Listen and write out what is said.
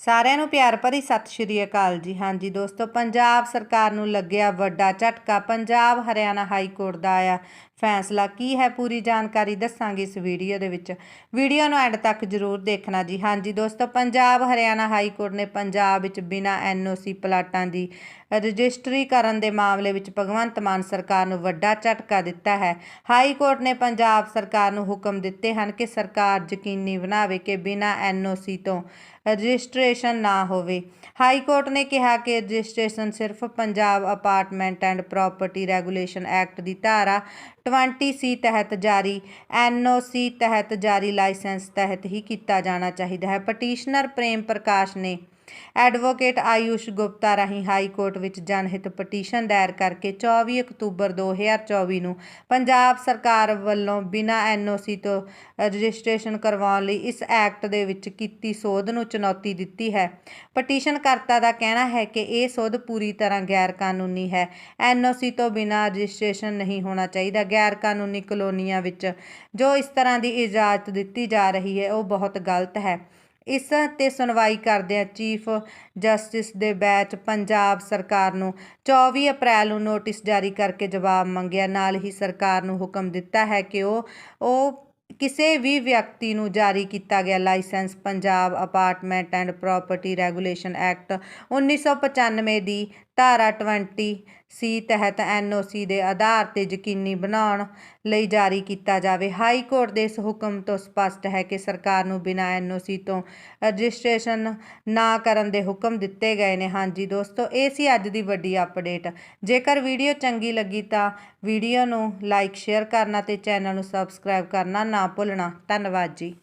ਸਾਰਿਆਂ ਨੂੰ ਪਿਆਰ ਭਰੀ ਸਤਿ ਸ਼੍ਰੀ ਅਕਾਲ ਜੀ। ਹਾਂਜੀ ਦੋਸਤੋ, ਪੰਜਾਬ ਸਰਕਾਰ ਨੂੰ ਲੱਗਿਆ ਵੱਡਾ ਝਟਕਾ। ਪੰਜਾਬ ਹਰਿਆਣਾ ਹਾਈ ਕੋਰਟ ਦਾ ਆਇਆ ਫੈਸਲਾ ਕੀ ਹੈ ਪੂਰੀ ਜਾਣਕਾਰੀ ਦੱਸਾਂਗੇ ਇਸ ਵੀਡੀਓ ਦੇ ਵਿੱਚ। ਵੀਡੀਓ ਨੂੰ ਐਂਡ ਤੱਕ ਜ਼ਰੂਰ ਦੇਖਣਾ ਜੀ। ਹਾਂਜੀ ਦੋਸਤੋ, ਪੰਜਾਬ ਹਰਿਆਣਾ ਹਾਈ ਕੋਰਟ ਨੇ ਪੰਜਾਬ ਵਿੱਚ ਬਿਨਾਂ ਐਨਓਸੀ ਪਲਾਟਾਂ ਦੀ ਰਜਿਸਟਰੀ ਕਰਨ ਦੇ ਮਾਮਲੇ ਵਿੱਚ ਭਗਵੰਤ ਮਾਨ ਸਰਕਾਰ ਨੂੰ ਵੱਡਾ ਝਟਕਾ ਦਿੱਤਾ ਹੈ। ਹਾਈ ਕੋਰਟ ਨੇ ਪੰਜਾਬ ਸਰਕਾਰ ਨੂੰ ਹੁਕਮ ਦਿੱਤੇ ਹਨ ਕਿ ਸਰਕਾਰ ਯਕੀਨੀ ਬਣਾਵੇ ਕਿ ਬਿਨਾਂ ਐਨਓਸੀ ਤੋਂ ਰਜਿਸਟ੍ਰੇਸ਼ਨ ਨਾ ਹੋਵੇ। ਹਾਈ ਕੋਰਟ ਨੇ ਕਿਹਾ ਕਿ ਰਜਿਸਟ੍ਰੇਸ਼ਨ ਸਿਰਫ Punjab apartment and property regulation act ਦੀ ਧਾਰਾ 20 ਸੀ ਤਹਿਤ ਜਾਰੀ ਐਨਓਸੀ ਤਹਿਤ ਜਾਰੀ ਲਾਇਸੈਂਸ ਤਹਿਤ ਹੀ ਕੀਤਾ ਜਾਣਾ ਚਾਹੀਦਾ ਹੈ। ਪਟੀਸ਼ਨਰ ਪ੍ਰੇਮ ਪ੍ਰਕਾਸ਼ ਨੇ ਐਡਵੋਕੇਟ ਆਯੂਸ਼ ਗੁਪਤਾ ਰਾਹੀਂ ਹਾਈ ਕੋਰਟ ਵਿੱਚ ਜਨਹਿਤ ਪਟੀਸ਼ਨ ਦਾਇਰ ਕਰਕੇ 24 ਅਕਤੂਬਰ 2024 ਨੂੰ ਪੰਜਾਬ ਸਰਕਾਰ ਵੱਲੋਂ ਬਿਨਾਂ ਐਨਓਸੀ ਤੋਂ ਰਜਿਸਟ੍ਰੇਸ਼ਨ ਕਰਵਾਉਣ ਲਈ ਇਸ ਐਕਟ ਦੇ ਵਿੱਚ ਕੀਤੀ ਸੋਧ ਨੂੰ ਚੁਣੌਤੀ ਦਿੱਤੀ ਹੈ। ਪਟੀਸ਼ਨਕਰਤਾ ਦਾ ਕਹਿਣਾ ਹੈ ਕਿ ਇਹ ਸੋਧ ਪੂਰੀ ਤਰ੍ਹਾਂ ਗੈਰ ਕਾਨੂੰਨੀ ਹੈ ਐਨਓਸੀ ਤੋਂ ਬਿਨਾਂ ਰਜਿਸਟ੍ਰੇਸ਼ਨ ਨਹੀਂ ਹੋਣਾ ਚਾਹੀਦਾ। ਗੈਰ ਕਾਨੂੰਨੀ ਕਲੋਨੀਆਂ ਵਿੱਚ ਜੋ ਇਸ ਤਰ੍ਹਾਂ ਦੀ ਇਜਾਜ਼ਤ ਦਿੱਤੀ ਜਾ ਰਹੀ ਹੈ, ਉਹ ਬਹੁਤ ਗਲਤ ਹੈ। ਇਸ ਤੇ ਸੁਣਵਾਈ ਕਰਦਿਆਂ ਚੀਫ ਜਸਟਿਸ ਦੇ ਬੈਚ ਪੰਜਾਬ ਸਰਕਾਰ ਨੂੰ 24 ਅਪ੍ਰੈਲ ਨੂੰ ਨੋਟਿਸ ਜਾਰੀ ਕਰਕੇ ਜਵਾਬ ਮੰਗਿਆ। ਨਾਲ ਹੀ ਸਰਕਾਰ ਨੂੰ ਹੁਕਮ ਦਿੱਤਾ ਹੈ ਕਿ ਉਹ ਉਹ ਕਿਸੇ ਵੀ ਵਿਅਕਤੀ ਨੂੰ ਜਾਰੀ ਕੀਤਾ ਗਿਆ licence Punjab apartment and property regulation act 1995 ਦੀ ਧਾਰਾ 20 ਸੀ ਤਹਿਤ ਐਨਓਸੀ ਦੇ ਆਧਾਰ ਤੇ ਯਕੀਨੀ ਬਣਾਉਣ ਲਈ ਜਾਰੀ ਕੀਤਾ ਜਾਵੇ। ਹਾਈ ਕੋਰਟ ਦੇ ਇਸ ਹੁਕਮ ਤੋਂ ਸਪਸ਼ਟ ਹੈ ਕਿ ਸਰਕਾਰ ਨੂੰ ਬਿਨਾਂ ਐਨਓਸੀ ਤੋਂ ਰਜਿਸਟ੍ਰੇਸ਼ਨ ਨਾ ਕਰਨ ਦੇ ਹੁਕਮ ਦਿੱਤੇ ਗਏ ਨੇ। ਹਾਂਜੀ ਦੋਸਤੋ, ਇਹ ਸੀ ਅੱਜ ਦੀ ਵੱਡੀ ਅਪਡੇਟ ਜੇਕਰ ਵੀਡੀਓ ਚੰਗੀ ਲੱਗੀ ਤਾਂ ਵੀਡੀਓ ਨੂੰ ਲਾਈਕ ਸ਼ੇਅਰ ਕਰਨਾ ਤੇ ਚੈਨਲ ਨੂੰ ਸਬਸਕ੍ਰਾਈਬ ਕਰਨਾ ਨਾ ਭੁੱਲਣਾ। ਧੰਨਵਾਦ ਜੀ।